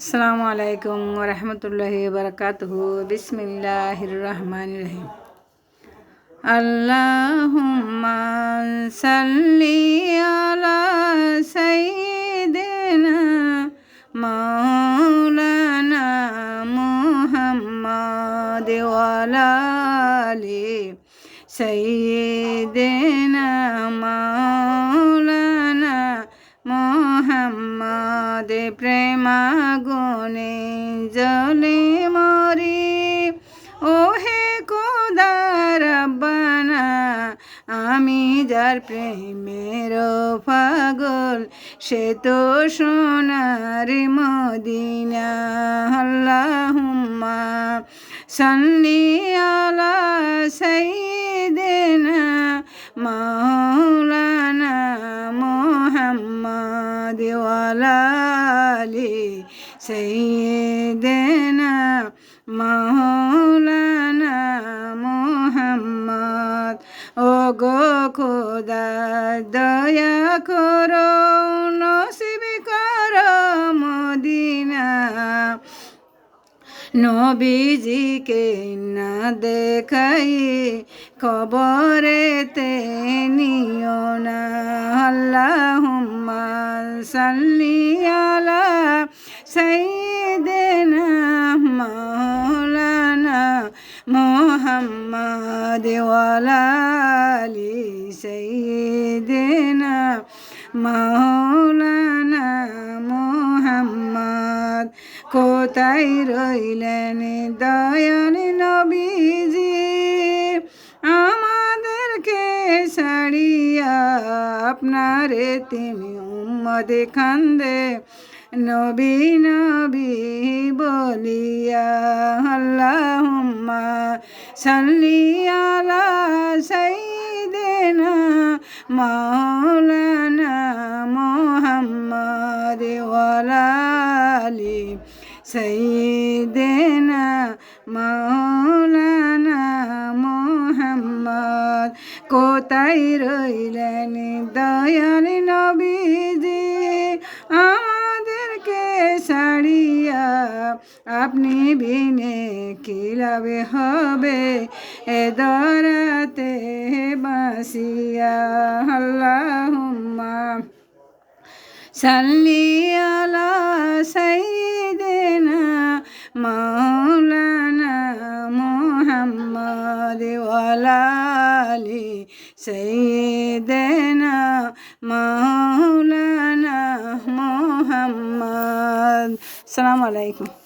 আসসালামু আলাইকুম রহমতুল্লাহ বরকাতহ বিসমিল্লাহির রহমান রহিম। আল্লাহুম্মা সাল্লি আলা সাইয়্যিদিনা মাওলানা মুহাম্মাদ ওয়ালা আলি মোহাম্মদ প্রেমাগুনে জলে মরি। ওহে কোদার বানা আমি যার প্রেমের পাগল, সে তো সোনার মদিনা। আল্লাহুম্মা সাল্লি আলা সাইয়্যিদিনা মোহাম্মদ ওয়ালা আলি সাইয়্যিদিনা মাওলানা মোহাম্মদ। ও গো খোদা, দয়া করো, নসিব করো মদিনা। নবীজিকে না দেখাই কবরেতে নিও না। আল্লাহুম্মা সাল্লি আলা সাইয়্যিদিনা মাওলানা মুহাম্মদ ওয়ালা আলি সাইয়্যিদিনা মাওলানা মুহাম্মদ কোথায় রইলেন দয়াল আপনারে তিনি উম্মদ খান্দে। নবী নবী বলিয়া আল্লাহুম্মা সাল্লি আলা সাইদেনা মাওলানা কোথায় রইলেন দয়াল নবীজি? আমাদেরকে ছাড়িয়া আপনি বিনে কিলাবে হবে? এ দরাতে বাসিয়া, আল্লাহুম্মা সাল্লি ওয়ালা আলি সাইয়্যিদিনা মাওলানা মুহাম্মদ আসসালামু আলাইকুম